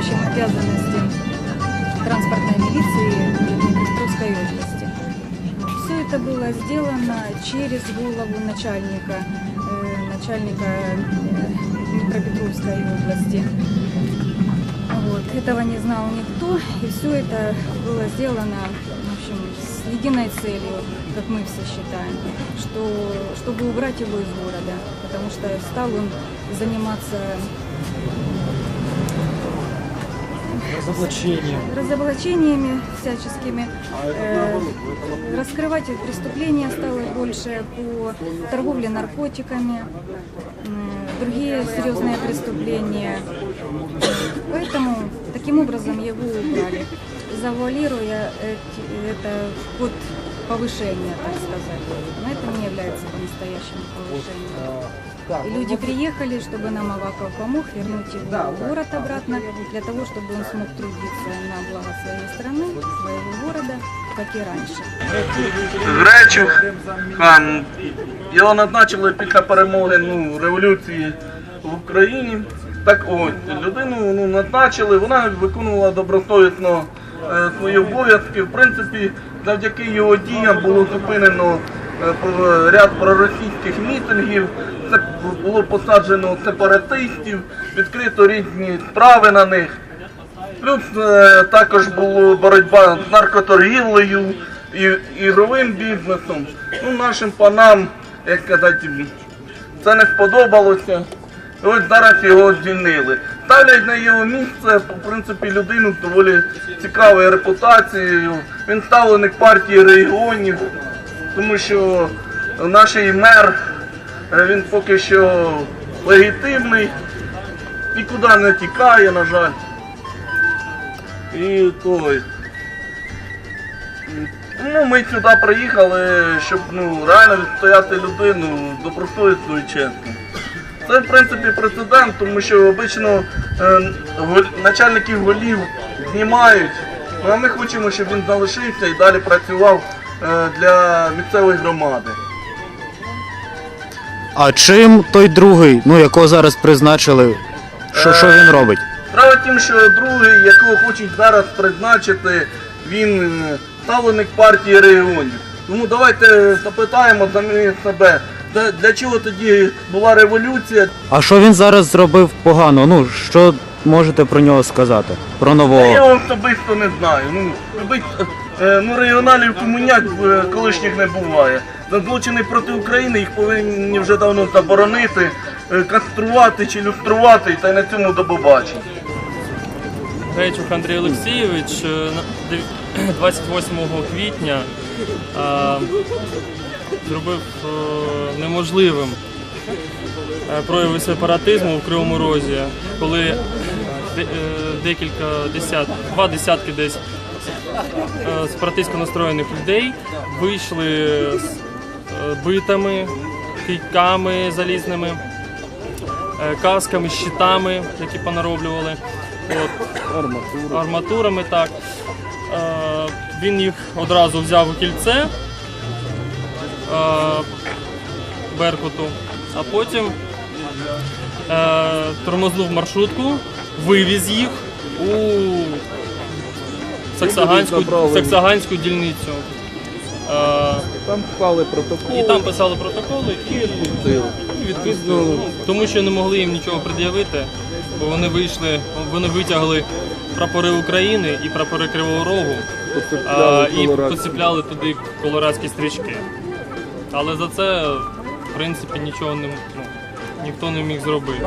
обязанности транспортной милиции Днепропетровской области. Все это было сделано через голову начальника, э, начальника э, Днепропетровской области. Вот. Этого не знал никто, и все это было сделано в общем, с единой целью, как мы все считаем, что, чтобы убрать его из города, потому что стал он заниматься Разоблачение. разоблачениями всяческими, э, раскрывать преступления стало больше по торговле наркотиками, другие серьезные преступления. Поэтому таким образом его убрали, завуалируя это под повышение, так сказать. Но это не является по-настоящему повышением. И люди приехали, чтобы нам Аваков помог вернуть его в город обратно, для того, чтобы он смог трудиться на благо своей страны, своего города, как и раньше. Гречук хан. Його назначили після перемоги ну, революції в Україні. Так от, людину ну, назначили, вона виконувала добросовісно е, свої обов'язки. В принципі, завдяки його діям було зупинено е, про- ряд проросійських мітингів, це було посаджено сепаратистів, відкрито різні справи на них. Плюс е, також була боротьба з наркоторгівлею і ігровим бізнесом. Ну, нашим панам, як сказати, це не сподобалося. Ось зараз його звільнили. Ставлять на його місце, в принципі, людину з доволі цікавою репутацією. Він ставленик партії регіонів, тому що наш мер, е, він поки що легітимний, нікуди не тікає, на жаль. І той. Ну, ми сюди приїхали, щоб ну, реально відстояти людину добросовісно і чесно. Це, в принципі, прецедент, тому що обично е, начальників голів знімають. Ну, а ми хочемо, щоб він залишився і далі працював для місцевої громади. А чим той другий, ну якого зараз призначили, що, що він робить? Справа в тім, що другий, якого хочуть зараз призначити, він е, ставленик партії регіонів. Тому давайте запитаємо самі себе, для, чого тоді була революція. А що він зараз зробив погано? Ну, що можете про нього сказати? Про нового? його особисто не знаю. Ну, е, ну регіоналів комуняк е, колишніх не буває. Злочини проти України їх повинні вже давно заборонити, е, каструвати чи люструвати, та й на цьому до побачення. Гречук Андрій Олексійович е, на- 28 квітня е, зробив е, неможливим е, прояви сепаратизму в Кривому Розі, коли е, декілька десят, два десятки десь е, сепаратистсько настроєних людей вийшли з е, битами, кийками залізними, е, касками, щитами, які понароблювали. От, арматурами, так. Він їх одразу взяв у кільце Беркуту, а потім тормознув маршрутку, вивіз їх у Саксаганську, Саксаганську дільницю. Е, Там склали протокол. і там писали протоколи і відпустили. і відпустили. Ну, тому що не могли їм нічого пред'явити, бо вони вийшли, вони витягли прапори України і прапори Кривого Рогу а, і поціпляли туди колорадські стрічки. Але за це, в принципі, нічого не ну, ніхто не міг зробити.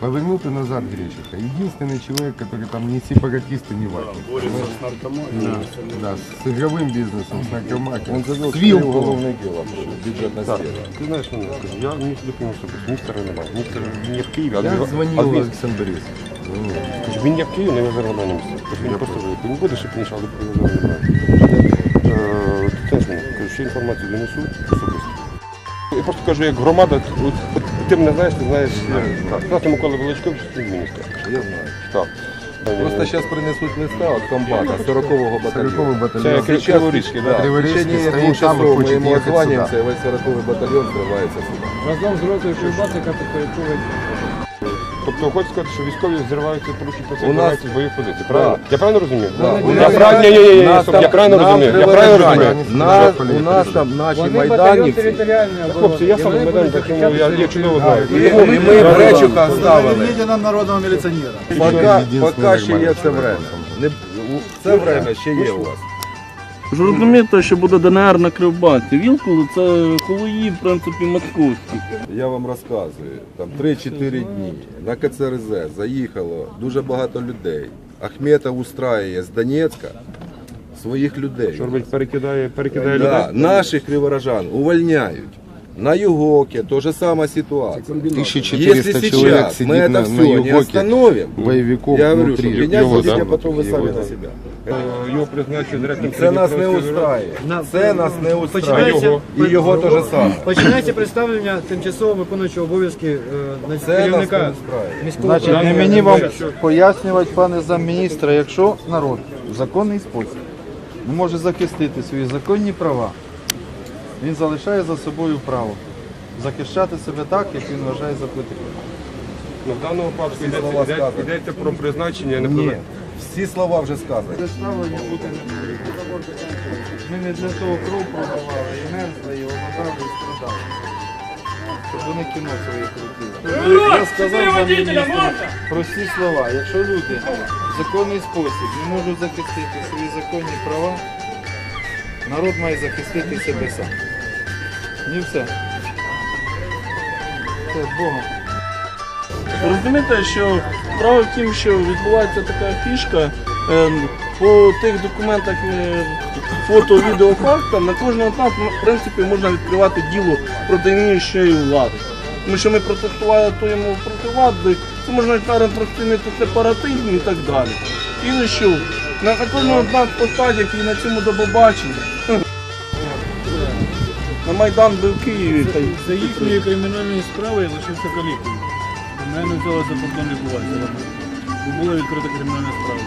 Повернуты назад Гречика. Единственный человек, который там ни сепаратист и не ватник. Борется с наркоманией. Да, с игровым бизнесом, с наркоманией. Он завел три уголовное дело. Бюджетная сфера. Ти знаєш, ну, скажу, я не телефоную особисто, містера немає. Містер не в Києві, а Я дві- а звонил дві- Александру Борисовичу. Тож він як Київ не везе на місце. Тож він просто виїхав. Він буде шипніше, але привезе не знаю. Теж мені кажу, що інформацію донесу особисто. Я просто кажу, як громада, от, от ти мене знаєш, ти знаєш, так. Знати Микола мені скаже. Я знаю. Так. Просто зараз принесуть листа від комбата 40-го батальйону. 40 Це батальйон. Крив- Криворізький, Да. Криворізький стоїть там і хоче їхати сюди. весь 40-й батальйон тривається сюди. Разом з ротою Кривбасика підпорядковують Тобто хочу сказати, що військові зриваються порушити У нас- процес в бойових позицій. Правильно? Я правильно розумію? Да. Я У нас- правильно, ні, ні, ні, ні, нас стоп, там- я правильно нам розумію. Я правильно розумію. нас- У нас там наші Вони батальйон майданівці. територіальної оборони. Хлопці, я І сам вони майдан, будуть я, я чудово знаю. І, і ми Гречука оставили. нам народного міліціонера. Поки, ще є це время. Не, у- це время ще є у вас. Ж розумієте, що буде ДНР на Кривбасі. Вілкули це холої, в принципі, московські. Я вам розказую, там 3-4 дні на КЦРЗ заїхало дуже багато людей. Ахметов устраює з Донецька своїх людей. Що робить, перекидає, перекидає Да, людей? наших криворожан увольняють На Югоке то же самая ситуация. 1400 Если человек сейчас мы сидит это на, все на не Югоке. остановим, Боевиков я говорю, внутри что меня его, здесь, да? а потом вы сами Его. на себя. Е, Його призначив директором Це нас не Придніпровської устраює. Це нас не устраює. Починається- І його те же саме. Починається представлення тимчасово виконуючого обов'язки е, на- Це нас не керівника устраює. міського Значить, не управління. мені вам пояснювати, пане замміністра, якщо народ в законний спосіб не може захистити свої законні права, він залишає за собою право захищати себе так, як він вважає за потрібне. Ну, в даному випадку йдеться, йдеться, йдеться про призначення, а не про Ні, всі слова вже сказані. Ставлення бути не буде. Ми не для того кров продавали, і мерзли, і голодали, і страдали. Щоб вони кіно своє крутили. Я сказав замміністру прості слова. Якщо люди в законний спосіб не можуть захистити свої законні права, народ має захистити себе сам. І все. Це з. Розумієте, що справа в тім, що відбувається така фішка е, по тих документах е, фото, відео, фактам, на кожного ну, в принципі, можна відкривати діло проти нинішньої влади. Тому що ми протестуємо проти влади, це можна розцінити сепаратизм і так далі. І що? На, кожного з нас посадять і на цьому добобаченні. На Майдан був в Києві. й За їхньої кримінальної справи я лишився калікою. У мене взяла за кордон відбуватися. Була відкрита кримінальна справа.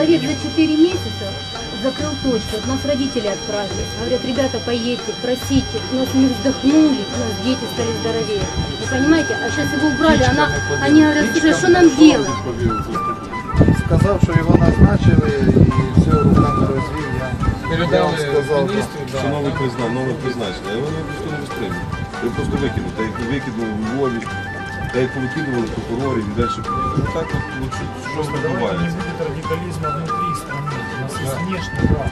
Человек за 4 месяца закрыл точку. Вот нас родители отправили. Говорят, ребята, поедьте, просите. У нас не вздохнули, у нас дети стали здоровее. Вы понимаете? А сейчас его убрали, она, они говорят, слушай, что нам делать? Сказав, що його назначили і все руками розвів. Я, я вам сказав. так. Що новий признав, нове призначення, і воно ніхто не вистримує. Ви просто викинули, та ви в Львові, та як повикидували прокурорів і далі. Ну так от, от що- щось відбувається. радикализма внутри страны. У нас есть внешний враг.